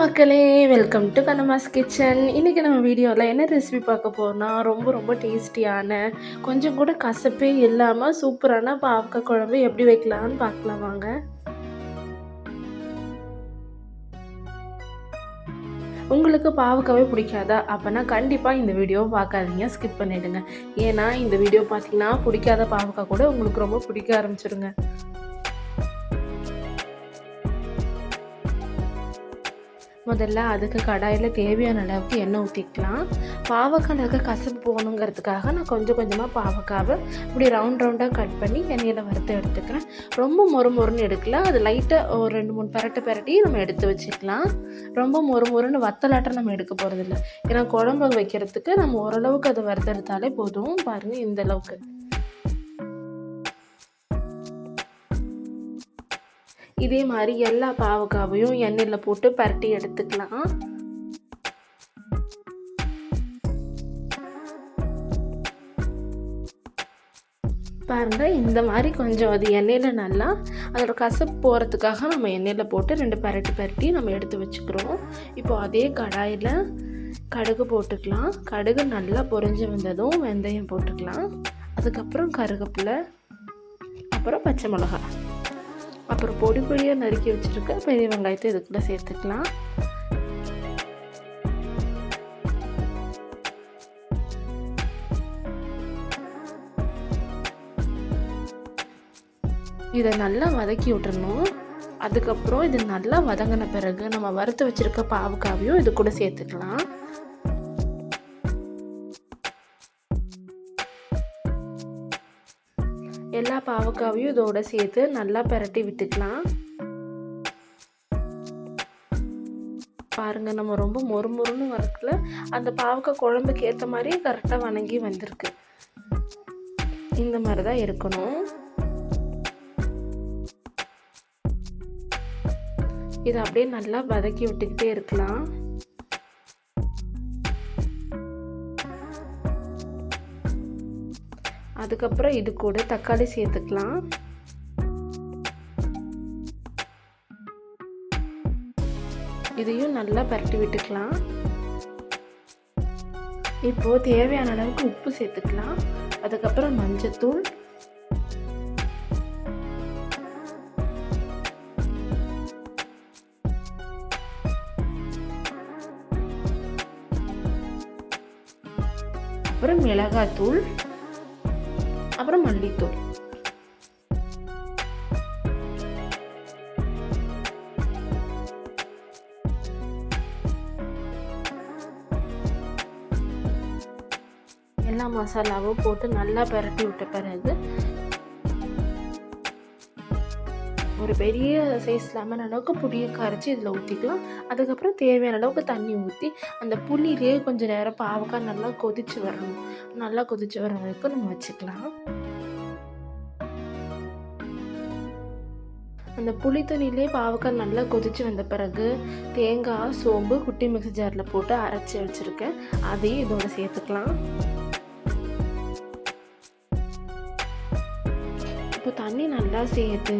மக்களே welcome to கனமாஸ் kitchen இன்றைக்கி நம்ம வீடியோவில் என்ன ரெசிபி பார்க்க போகிறோம்னா ரொம்ப ரொம்ப டேஸ்டியான கொஞ்சம் கூட கசப்பே இல்லாமல் சூப்பரான பாவக்காய் குழம்பு எப்படி வைக்கலாம்னு பார்க்கலாம் வாங்க. உங்களுக்கு பாவக்காவே பிடிக்காதா? அப்போனா கண்டிப்பாக இந்த வீடியோ பார்க்காதீங்க ஸ்கிப் பண்ணிவிடுங்க ஏன்னா இந்த வீடியோ பார்த்தீங்கன்னா பிடிக்காத பாவக்காய் கூட உங்களுக்கு ரொம்ப பிடிக்க ஆரம்பிச்சிருங்க. முதல்ல அதுக்கு கடாயில் தேவையான அளவுக்கு எண்ணெய் ஊற்றிக்கலாம் பாவக்காய்க்கு கசப்பு போகணுங்கிறதுக்காக நான் கொஞ்சம் கொஞ்சமாக பாவக்காவை இப்படி ரவுண்ட் ரவுண்டாக கட் பண்ணி எண்ணெயில் வறுத்து எடுத்துக்கிறேன். ரொம்ப மொறு மொறுன்னு எடுக்கல. அது லைட்டாக ஒரு ரெண்டு மூணு பரட்டை பரட்டி நம்ம எடுத்து வச்சுக்கலாம். ரொம்ப மொறு மொறுன்னு வத்தலாட்டம் நம்ம எடுக்க போகிறதில்ல ஏன்னா குழம்பு வைக்கிறதுக்கு நம்ம ஓரளவுக்கு அதை வறுத்தெடுத்தாலே போதும். பாருங்கள் இந்த அளவுக்கு. இதே மாதிரி எல்லா பாவக்காவையும் எண்ணெயில் போட்டு பரட்டி எடுத்துக்கலாம். பாருங்க இந்த மாதிரி கொஞ்சம் அது எண்ணெயில் நல்லா அதோட கசப்பு போகிறதுக்காக நம்ம எண்ணெயில் போட்டு ரெண்டு பரட்டி பரட்டி நம்ம எடுத்து வச்சுக்கிறோம். இப்போ அதே கடாயில் கடுகு போட்டுக்கலாம். கடுகு நல்லா பொறிஞ்சு வந்ததும் வெந்தயம் போட்டுக்கலாம். அதுக்கப்புறம் கருகப்பில் அப்புறம் பச்சை மிளகாய். அப்புறம் பொடி பொடியாக நறுக்கி வச்சுருக்க பெரிய வெங்காயத்தை இதுக்குள்ளே சேர்த்துக்கலாம். இதை நல்லா வதக்கி விட்டுறணும். அதுக்கப்புறம் இது நல்லா வதங்கின பிறகு நம்ம வறுத்து வச்சுருக்க பாவுக்காவையும் இது கூட சேர்த்துக்கலாம். எல்லா பாவக்காவையும் இதோட சேர்த்து நல்லா பரட்டி விட்டுக்கலாம். பாருங்கள் நம்ம ரொம்ப மொறு மொறுன்னு வரக்குல அந்த பாவக்காய் குழம்புக்கு ஏற்ற மாதிரி கரெக்டாக வணங்கி வந்திருக்கு. இந்த மாதிரி தான் இருக்கணும். இதை அப்படியே நல்லா வதக்கி விட்டுக்கிட்டே இருக்கலாம். அதுக்கப்புறம் இது கூட தக்காளி சேர்த்துக்கலாம். இதையும் நல்லா பரட்டி விட்டுக்கலாம். இப்போ தேவையான அளவுக்கு உப்பு சேர்த்துக்கலாம். அதுக்கப்புறம் மஞ்சத்தூள். அப்புறம் மிளகாத்தூள். அப்புறம் மல்லித்தூள். எல்லா மசாலாவும் போட்டு நல்லா பரட்டி விட்ட பிறகு ஒரு பெரிய சைஸ் லெமன் அளவுக்கு புளியை கரைச்சி இதில் ஊற்றிக்கலாம் அதுக்கப்புறம் தேவையான அளவுக்கு தண்ணி ஊற்றி அந்த புளியிலேயே கொஞ்சம் நேரம் பாவக்காய் நல்லா கொதிச்சு வரணும். நல்லா கொதிச்சு வர வரைக்கும் நம்ம வச்சுக்கலாம். அந்த புளி தண்ணியிலே பாவக்காய் நல்லா கொதிச்சு வந்த பிறகு தேங்காய் சோம்பு குட்டி மிக்சி ஜாரில் போட்டு அரைச்சி வச்சுருக்கேன். அதையும் இதோட சேர்த்துக்கலாம். இப்போ தண்ணி நல்லா சேர்த்து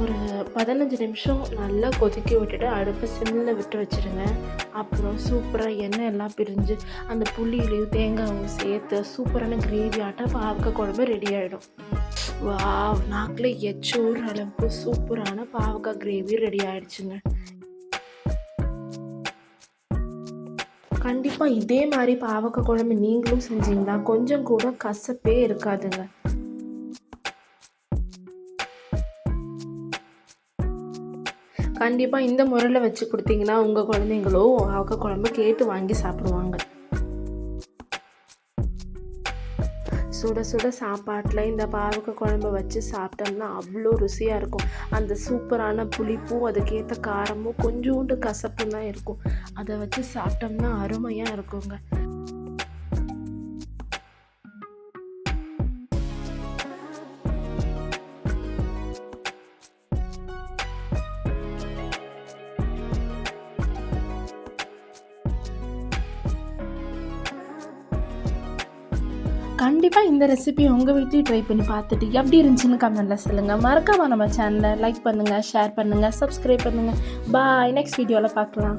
ஒரு பதினஞ்சு நிமிஷம் நல்லா கொதிக்க விட்டுட்டு அடுப்பு சிம்மில் விட்டு வச்சுருங்க. அப்புறம் சூப்பராக எண்ணெய் எல்லாம் பிரிஞ்சு அந்த புளியிலையும் தேங்காயும் சேர்த்து சூப்பரான கிரேவி ஆட்டம் பாவக்காய் குழம்பு ரெடி ஆகிடும் வா நாக்கில் எச்சோர் அளவுக்கு சூப்பரான பாவக்காய் கிரேவி ரெடி ஆகிடுச்சுங்க கண்டிப்பாக இதே மாதிரி பாவக்காய் குழம்பு நீங்களும் செஞ்சீங்கன்னா கொஞ்சம் கூட கசப்பே இருக்காதுங்க. கண்டிப்பாக இந்த முறையில் வச்சு கொடுத்தீங்கன்னா உங்கள் குழந்தைங்களோ அவக்க குழம்பு கேட்டு வாங்கி சாப்பிடுவாங்க. சுட சுட சாப்பாட்டில் இந்த பாவக்காய் குழம்பு வச்சு சாப்பிட்டோம்னா அவ்வளோ ருசியாக இருக்கும். அந்த சூப்பரான புளிப்பும் அதுக்கேற்ற காரமும் கொஞ்சோண்டு கசப்பும் தான் இருக்கும். அதை வச்சு சாப்பிட்டோம்னா அருமையாக இருக்குங்க. கண்டிப்பாக இந்த ரெசிபி உங்கள் வீட்லேயும் ட்ரை பண்ணி பார்த்துட்டு எப்படி இருந்துச்சுன்னு கமெண்ட்டில் சொல்லுங்கள் மறக்காமல் நம்ம சேனலை லைக் பண்ணுங்கள் ஷேர் பண்ணுங்கள் சப்ஸ்கிரைப் பண்ணுங்கள் பாய் நெக்ஸ்ட் வீடியோவில் பார்க்கலாம்.